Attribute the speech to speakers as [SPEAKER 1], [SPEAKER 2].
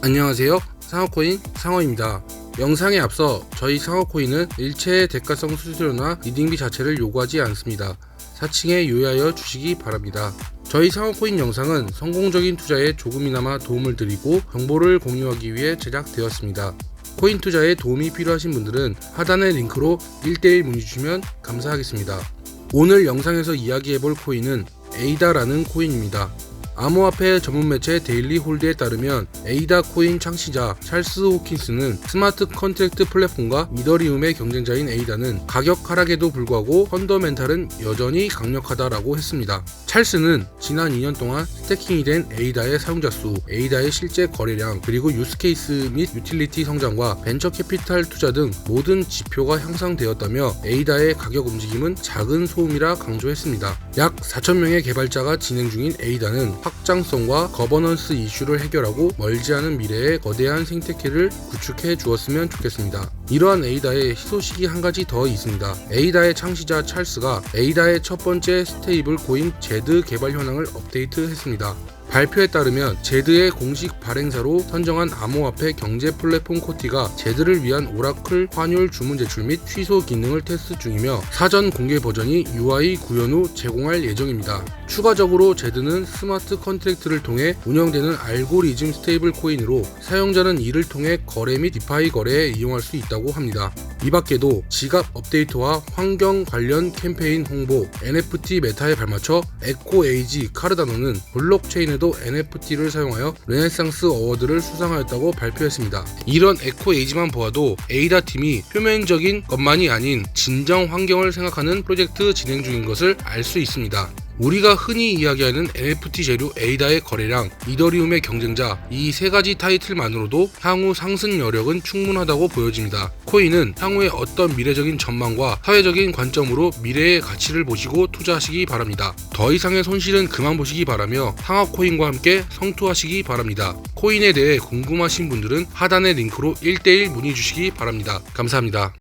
[SPEAKER 1] 안녕하세요. 상어코인 상어입니다. 영상에 앞서 저희 상어코인은 일체의 대가성 수수료나 리딩비 자체를 요구하지 않습니다. 사칭에 유의하여 주시기 바랍니다. 저희 상어코인 영상은 성공적인 투자에 조금이나마 도움을 드리고 정보를 공유하기 위해 제작되었습니다. 코인 투자에 도움이 필요하신 분들은 하단의 링크로 1대1 문의 주시면 감사하겠습니다. 오늘 영상에서 이야기해볼 코인은 에이다라는 코인입니다. 암호화폐 전문 매체 데일리 홀드에 따르면 에이다 코인 창시자 찰스 호킨스는 스마트 컨트랙트 플랫폼과 이더리움의 경쟁자인 에이다는 가격 하락에도 불구하고 펀더멘탈은 여전히 강력하다라고 했습니다. 찰스는 지난 2년 동안 스태킹이 된 에이다의 사용자 수, 에이다의 실제 거래량, 그리고 유스케이스 및 유틸리티 성장과 벤처 캐피탈 투자 등 모든 지표가 향상되었다며 에이다의 가격 움직임은 작은 소음이라 강조했습니다. 약 4,000명의 개발자가 진행 중인 에이다는 확장성과 거버넌스 이슈를 해결하고 멀지 않은 미래에 거대한 생태계를 구축해 주었으면 좋겠습니다. 이러한 에이다의 희소식이 한 가지 더 있습니다. 에이다의 창시자 찰스가 에이다의 첫 번째 스테이블 코인 제드 개발 현황을 업데이트했습니다. 발표에 따르면 제드의 공식 발행사로 선정한 암호화폐 경제 플랫폼 코티가 제드를 위한 오라클 환율 주문 제출 및 취소 기능을 테스트 중이며 사전 공개 버전이 UI 구현 후 제공할 예정입니다. 추가적으로 제드는 스마트 컨트랙트를 통해 운영되는 알고리즘 스테이블 코인으로 사용자는 이를 통해 거래 및 디파이 거래에 이용할 수 있다고 합니다. 이 밖에도 지갑 업데이트와 환경 관련 캠페인 홍보, NFT 메타에 발맞춰 에코 에이지 카르다노는 블록체인에도 NFT를 사용하여 르네상스 어워드를 수상하였다고 발표했습니다. 이런 에코 에이지만 보아도 에이다 팀이 표면적인 것만이 아닌 진정 환경을 생각하는 프로젝트 진행 중인 것을 알 수 있습니다. 우리가 흔히 이야기하는 NFT 재료 에이다의 거래량, 이더리움의 경쟁자 이 세 가지 타이틀만으로도 향후 상승 여력은 충분하다고 보여집니다. 코인은 향후의 어떤 미래적인 전망과 사회적인 관점으로 미래의 가치를 보시고 투자하시기 바랍니다. 더 이상의 손실은 그만 보시기 바라며 상업 코인과 함께 성투하시기 바랍니다. 코인에 대해 궁금하신 분들은 하단의 링크로 1대1 문의 주시기 바랍니다. 감사합니다.